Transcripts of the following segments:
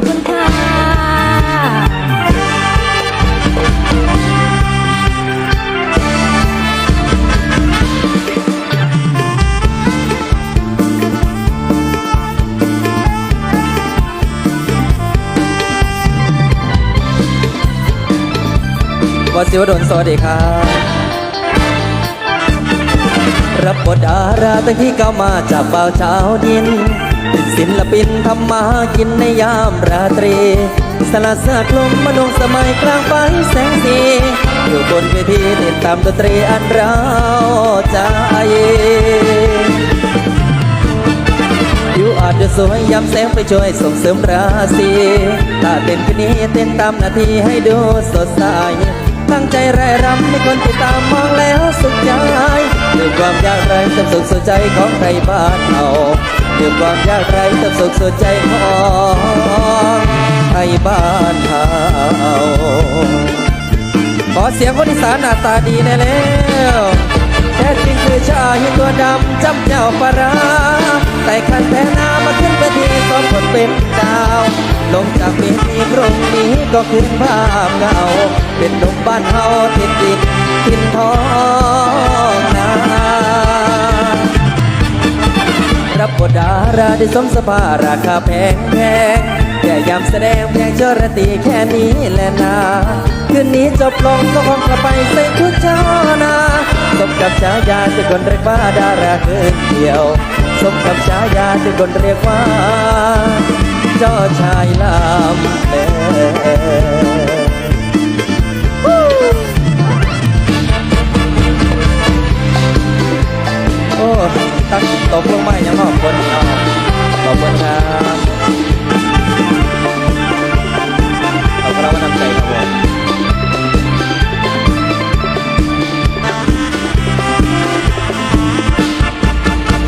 อบคุณค่ะวัดศิวดลสวัสดีครับ รับบทดาราตั้งที่ก้าวมาจากบ่าเช้าดินเป็น ศิลปินทำมากินในยามราตรี สละเสื้อคลุมมนุงสมัยกลางไฟแสงสี อยู่บนเวทีติดตามดนตรีอันเราใจอยู่อาจจะสวยย้ำแสงไปช่วยส่งเสริมราศีถ้าเต้นคืนนี้เต้นตามนาทีให้ดูสดใสตั้งใจรายรำให้คนติดตามมองแล้วสุขใจด้วยความยากไรเติมสุขสุดใจของใครบ้านเรา ด้วยความยากไรเติมสุขสดใจของใครบ้านเราขอเสียงคนอีสานหน้าตาดีแน่แล้วแท้จริงคือชายตัวดำจำเจ้าปราแต่ขันแท้นามาขึ้นเวทีสมคนเป็นดาว ลงจากเวทีพรุ่งนี้ก็คืนภาพเงา เป็นหนุ่มบ้านเฮาติดดินทินทองนา รับบทดาราได้สมสภาราคาแพงแพงแค่ยามแสดงเพียงเชรตีแค่นี้แหละนาคืนนี้จบลงก็คงกลับไปใส่ชุดเจ้านาสมกับฉายาที่คนเรียกว่าดาราเกินเดียวสมกับฉายาที่คนเรียกว่า เจ้าชายลำเพล ตั้งตกลงมาอย่างขอบคุณเนาะขอบคุณครับขอบคุณเรามานำใจครับผม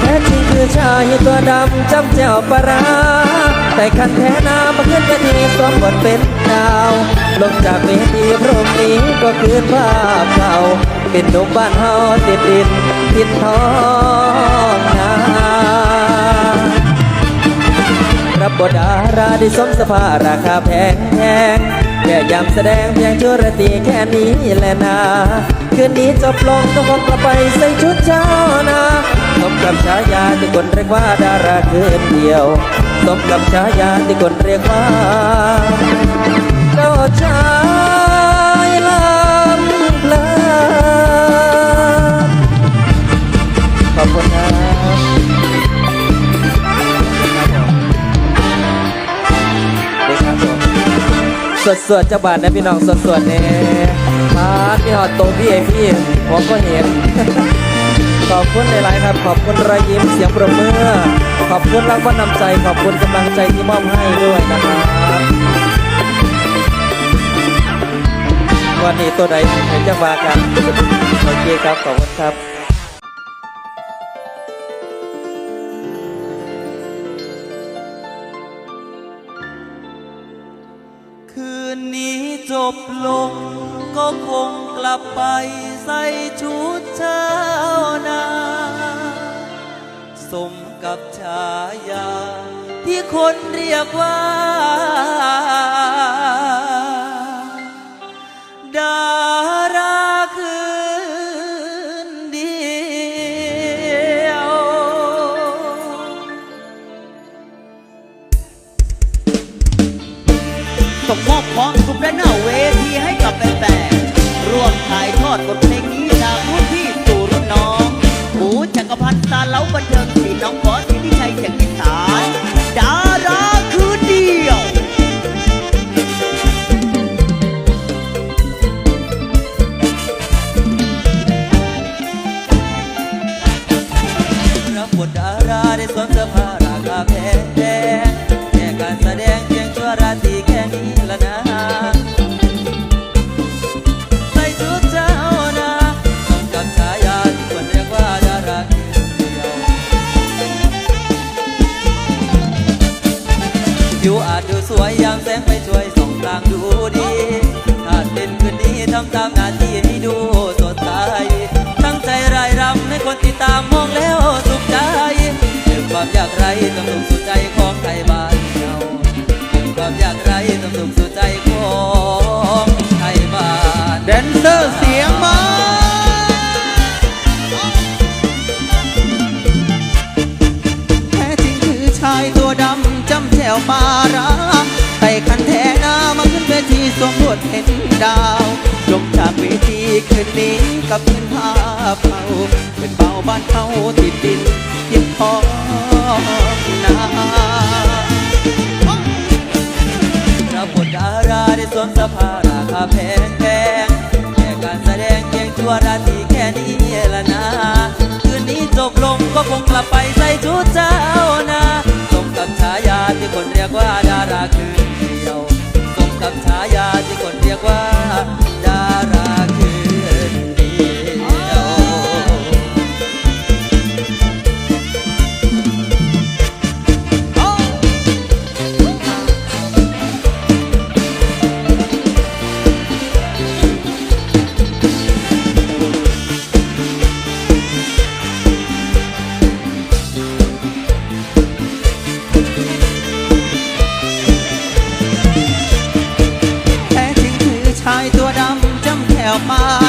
แท้จริงคือชายตัวดำจำเจ้าปลาร้าแต่คันแท้นามาขึ้นเวทีสวมบทเป็นดาว ลงจากเวทีพรุ่งนี้ก็คืนภาพเก่าเป็นหนุ่มบ้านเฮาติดดินทินทอง รับบทดาราได้สมสภาราคาแพงแพงแค่ยามแสดงเพียงชั่วระตีแค่นี้แหละนาคืนนี้จบลงต้องคงกลับไปใส่ชุดเช้านาสมกับฉายาที่คนเรียกว่าดาราคืนเดียวสมกับฉายาที่คนเรียกว่า วดสวดๆจังบาทนะพี่น้องสวดสวดๆเนี่ยมาพี่หอดโตพี่เอพี่ผมก็เห็น ขอบคุณหลายๆครับ ขอบคุณรอยยิ้มเสียงปรบมือ ขอบคุณรางวัลนำใจ ขอบคุณกำลังใจที่มอบให้ด้วยนะครับวันนี้ตัวใดเห็นจะมากัน โอเคครับ ขอบคุณครับ บลง ก็คงกลับไปใส่ชุดเช้านาสมกับฉายาที่คนเรียกว่า ส่งมอบความสุขและหน้าเวทีให้กับแฟนๆร่วมถ่ายทอดบทเพลงนี้จากรุ่นพี่สู่รุ่นน้องหมูจักรพันธ์ตาเล้าบันเทิงสีน้องบอสิทธิชัยเชียงกิสานดาราคือเดียวรับบทดาราได้สวมเสื้อผ้าราคาแพง พยายามแสงไปช่วยส่องทางดูดี ถ้าเป็นคืนนี้ทำตามหน้าที่ให้ดูสดใสทั้งใจรายรำให้คนติดตามมองแล้วสุขใจเรื่ความยากไร้ต้องสุขสุดใจของไทยบ้านเราความยากไร้ต้องสุขสุดใจของไทยบ้านแดนเซอร์เสียงมาแท้จริงคือชายตัวดำจำแจวปารา มบทเป็นดาวลงจากเวทีคืนนี้กับเพื่อนภาพเขาเป็นเบาบ้านเขาติดดินทิมพอนารับบทดาราได้สวมสภาราคาแพงแพงแค่การแสดงเพียงชั่วราตรีแค่นี้ละนะ คืนนี้จบลงก็คงกลับไปใส่ชุดเจ้านาสมกับฉายาที่คนเรียกว่าดาราคืนเดียวสมกับฉายา ยกว่าดารา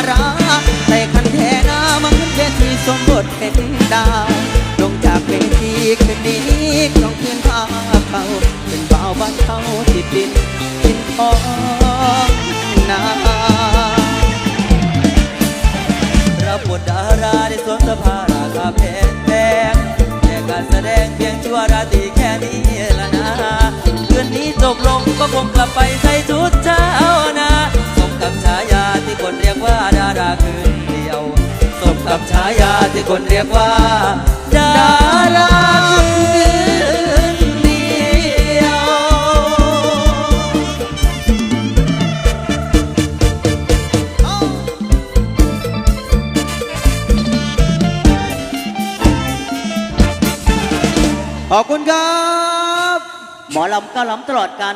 ราแต่คันแทนามาขึ้นเวทีสมบทเป็นดาว ลงจากเวทีคืนนี้ต้องคืนภาพเขาเป็นบ่าวบ้านเขาติดดินกินทองนารับบทดาราได้สวมเสื้อผ้าราคาแพงแพงแค่การแสดงเพียงชั่วราตรีแค่นี้ละนะคืนนี้จบลงก็คงกลับไป รียกว่าดาราคนเดียว ขอบคุณครับ หมอลำก็ล้ำตลอดการ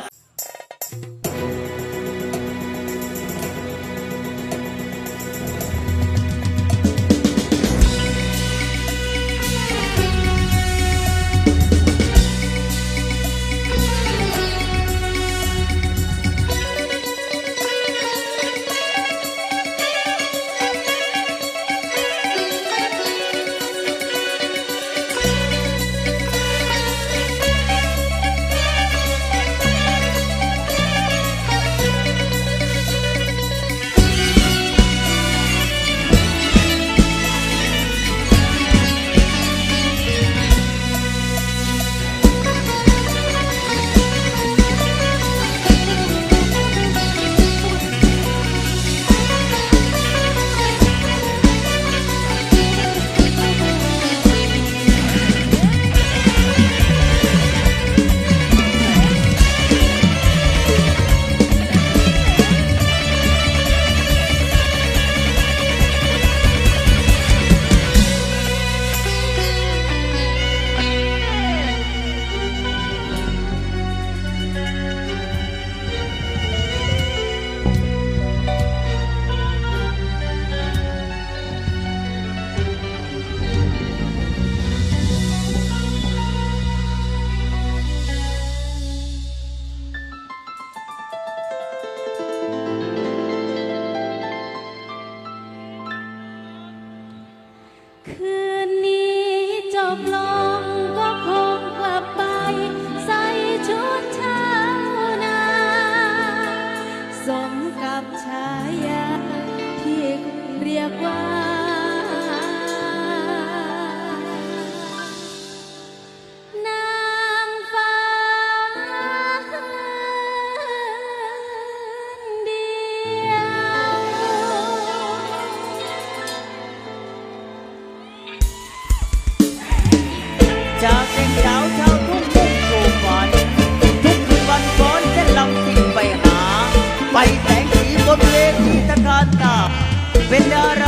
Vendoro